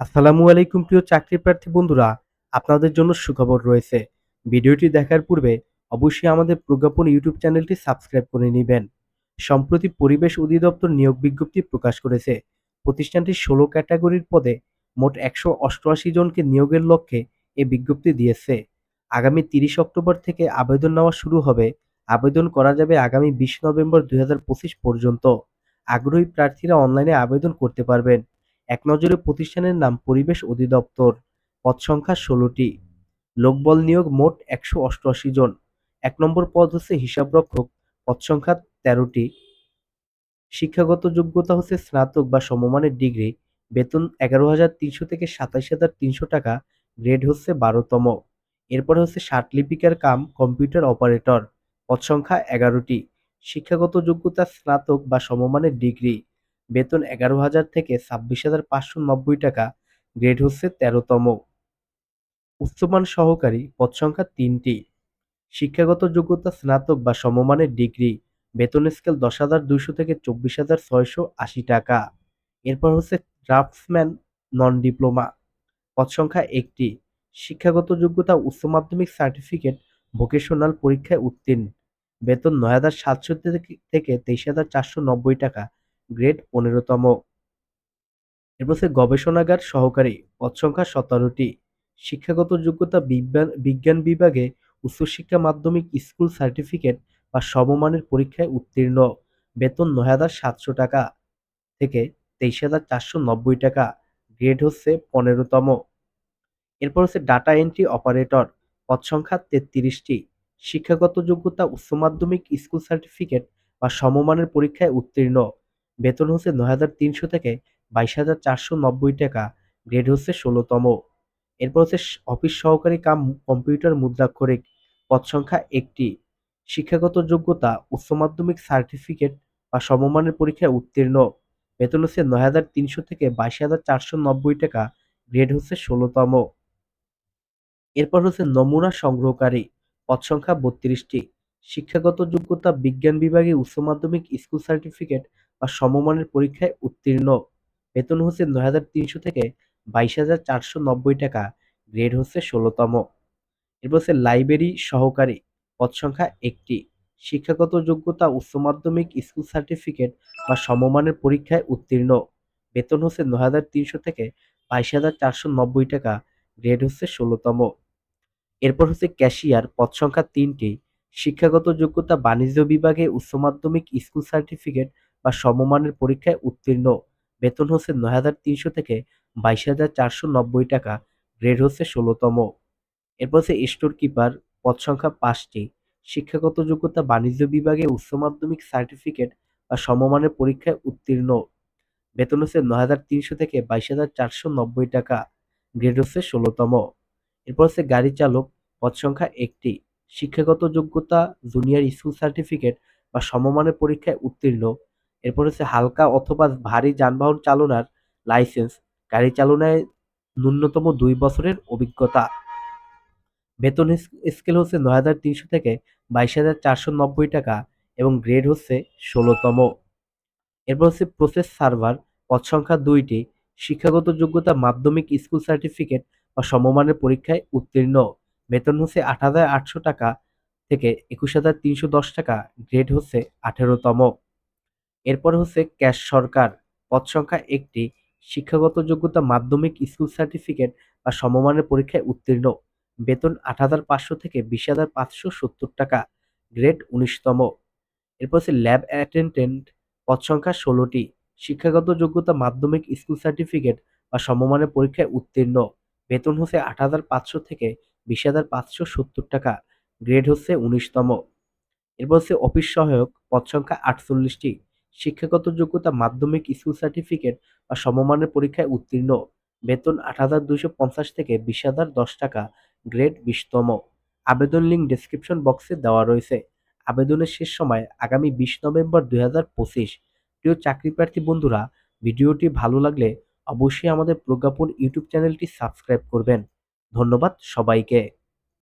আসসালামু আলাইকুম প্রিয় চাকরি প্রার্থী বন্ধুরা, আপনাদের জন্য সুখবর রয়েছে। ভিডিওটি দেখার পূর্বে অবশ্যই আমাদের প্রজ্ঞাপন ইউটিউব চ্যানেলটি সাবস্ক্রাইব করে নেবেন। সম্প্রতি পরিবেশ অধিদপ্তর নিয়োগ বিজ্ঞপ্তি প্রকাশ করেছে, প্রতিষ্ঠানটি ষোলো ক্যাটাগরির পদে মোট একশো অষ্টআশি জনকে নিয়োগের লক্ষ্যে এ বিজ্ঞপ্তি দিয়েছে। আগামী তিরিশ অক্টোবর থেকে আবেদন নেওয়া শুরু হবে। আবেদন করা যাবে আগামী বিশ নভেম্বর দুই হাজার পঁচিশ পর্যন্ত। আগ্রহী প্রার্থীরা অনলাইনে আবেদন করতে পারবেন। এক নজরে প্রতিষ্ঠানের নাম পরিবেশ অধিদপ্তর পদ সংখ্যা ষোলোটি। লোকবল নিয়োগ মোট একশো অষ্টআশি জন। এক নম্বর পদ হচ্ছে হিসাবরক্ষক পদ সংখ্যা তেরোটি। শিক্ষাগত যোগ্যতা হচ্ছে স্নাতক বা সমমানের ডিগ্রি। বেতন এগারো হাজার তিনশো থেকে সাতাইশ হাজার তিনশো টাকা। গ্রেড হচ্ছে বারোতম। এরপরে হচ্ছে লিপিকার কাম, কম্পিউটার অপারেটর পদ সংখ্যা এগারোটি। শিক্ষাগত যোগ্যতা স্নাতক বা সমমানের ডিগ্রি। বেতন এগারো হাজার থেকে ছাব্বিশ হাজার পাঁচশো নব্বই টাকা, গ্রেড হচ্ছে তেরোতম। উচ্চমান সহকারী পদ সংখ্যা তিনটি। শিক্ষাগত যোগ্যতা স্নাতক বা সমমানের ডিগ্রি, বেতন স্কেল দশ হাজার দুইশো থেকে চব্বিশ হাজার ছয়শো আশি টাকা। এরপর হচ্ছে ড্রাফটসম্যান নন ডিপ্লোমা পদ সংখ্যা একটি। শিক্ষাগত যোগ্যতা উচ্চ মাধ্যমিক সার্টিফিকেট ভোকেশনাল পরীক্ষায় উত্তীর্ণ, বেতন নয় হাজার সাতশো থেকে তেইশ হাজার চারশো নব্বই টাকা গ্রেড পনেরোতম। এরপর হচ্ছে গবেষণাগার সহকারী, পদ সংখ্যা সতেরোটি। শিক্ষাগত যোগ্যতা বিজ্ঞান বিজ্ঞান বিভাগে উচ্চশিক্ষা মাধ্যমিক স্কুল সার্টিফিকেট বা সমমানের পরীক্ষায় উত্তীর্ণ। বেতন নয় হাজার সাতশো টাকা থেকে তেইশ হাজার চারশো নব্বই টাকা। গ্রেড হচ্ছে পনেরোতম। এরপর হচ্ছে ডাটা এন্ট্রি অপারেটর, পদ সংখ্যা তেত্রিশটি। শিক্ষাগত যোগ্যতা উচ্চ মাধ্যমিক স্কুল সার্টিফিকেট বা সমমানের পরীক্ষায় উত্তীর্ণ। বেতন হচ্ছে নয় হাজার তিনশো থেকে বাইশ হাজার চারশো নব্বই টাকা গ্রেড হচ্ছে ষোলোতম। এরপর হচ্ছে অফিস সহকারী কাম কম্পিউটার মুদ্রাক্ষরিক, পদ সংখ্যা একটি। শিক্ষাগত যোগ্যতা, উচ্চ মাধ্যমিক সার্টিফিকেট বা সমমানের পরীক্ষায় উত্তীর্ণ। বেতন হচ্ছে নয় হাজার তিনশো থেকে বাইশ হাজার চারশো নব্বই টাকা গ্রেড হচ্ছে ষোলোতম। এরপর হচ্ছে নমুনা সংগ্রহকারী, পদ সংখ্যা বত্রিশটি। শিক্ষাগত যোগ্যতা বিজ্ঞান বিভাগে উচ্চ মাধ্যমিক, স্কুল সার্টিফিকেট বা সমমানের পরীক্ষায় উত্তীর্ণ। বেতন হচ্ছে নয় হাজার তিনশো থেকে বাইশ হাজার চারশো নব্বই টাকা। গ্রেড হচ্ছে ষোলোতম। এরপর হচ্ছে লাইব্রেরি সহকারী। পদ সংখ্যা একটি। শিক্ষাগত যোগ্যতা উচ্চ মাধ্যমিক, স্কুল সার্টিফিকেট বা সমমানের পরীক্ষায় উত্তীর্ণ। বেতন হচ্ছে নয় হাজার তিনশো থেকে বাইশ হাজার চারশো নব্বই টাকা। গ্রেড হচ্ছে ষোলোতম। এরপর হচ্ছে ক্যাশিয়ার। পদ সংখ্যা তিনটি। শিক্ষাগত যোগ্যতা বাণিজ্য বিভাগে উচ্চ মাধ্যমিক, স্কুল সার্টিফিকেট বা সমমানের পরীক্ষায় উত্তীর্ণ। বেতন হচ্ছে নয় হাজার তিনশো থেকে বাইশ হাজার চারশো নব্বই টাকা। গ্রেড হচ্ছে ষোলোতম। এরপর হচ্ছে স্টোর কিপার, পদ সংখ্যা পাঁচটি। শিক্ষাগত যোগ্যতা বাণিজ্য বিভাগে উচ্চ মাধ্যমিক, সার্টিফিকেট বা সমমানের পরীক্ষায় উত্তীর্ণ। বেতন হচ্ছে নয় হাজার তিনশো থেকে বাইশ হাজার চারশো নব্বই টাকা। গ্রেড হচ্ছে ষোলোতম। এরপর হচ্ছে গাড়ি চালক, পদ সংখ্যা একটি। শিক্ষাগত যোগ্যতা জুনিয়র স্কুল সার্টিফিকেট বা সমমানের পরীক্ষায় উত্তীর্ণ। এরপর হচ্ছে হালকা অথবা ভারী যানবাহন চালনার লাইসেন্স গাড়ি চালনায় ন্যূনতম দুই বছরের অভিজ্ঞতা। বেতন স্কেল হচ্ছে নয় হাজার তিনশো থেকে বাইশ হাজার চারশো নব্বই টাকা এবং গ্রেড হচ্ছে ষোলোতম। এরপর হচ্ছে প্রসেস সার্ভার পদ সংখ্যা দুইটি, শিক্ষাগত যোগ্যতা, মাধ্যমিক স্কুল সার্টিফিকেট বা সমমানের পরীক্ষায় উত্তীর্ণ। বেতন হচ্ছে আট হাজার আটশো টাকা থেকে একুশ হাজার তিনশো দশ টাকা গ্রেড হচ্ছে আঠেরোতম। এরপর হচ্ছে ক্যাশ সরকার। পদ সংখ্যা একটি, শিক্ষাগত যোগ্যতা মাধ্যমিক স্কুল সার্টিফিকেট বা সমমানের পরীক্ষায় উত্তীর্ণ। বেতন আট হাজার পাঁচশো থেকে বিশ হাজার পাঁচশো সত্তর টাকা গ্রেড উনিশতম। এরপর হচ্ছে ল্যাব অ্যাটেন্ডেন্ট পদ সংখ্যা ষোলোটি, শিক্ষাগত যোগ্যতা মাধ্যমিক স্কুল সার্টিফিকেট বা সমমানের পরীক্ষায় উত্তীর্ণ। বেতন হচ্ছে আট হাজার পাঁচশো থেকে বিশ হাজার পাঁচশো সত্তর টাকা। গ্রেড হচ্ছে উনিশতম। এরপর হচ্ছে অফিস সহায়ক, পদ সংখ্যা আটচল্লিশটি। শিক্ষাগত যোগ্যতা, মাধ্যমিক, স্কুল সার্টিফিকেট বা সমমানের পরীক্ষায় উত্তীর্ণ। বেতন আট হাজার দুইশো পঞ্চাশ থেকে বিশ হাজার দশ টাকা। গ্রেড বিশতম। আবেদন লিঙ্ক ডেসক্রিপশন বক্সে দেওয়া রয়েছে। আবেদনের শেষ সময় আগামী বিশ নভেম্বর দুই হাজার পঁচিশ। প্রিয় চাকরি প্রার্থী বন্ধুরা, ভিডিওটি ভালো লাগলে অবশ্যই আমাদের প্রজ্ঞাপন ইউটিউব চ্যানেলটি সাবস্ক্রাইব করবেন। ধন্যবাদ সবাইকে।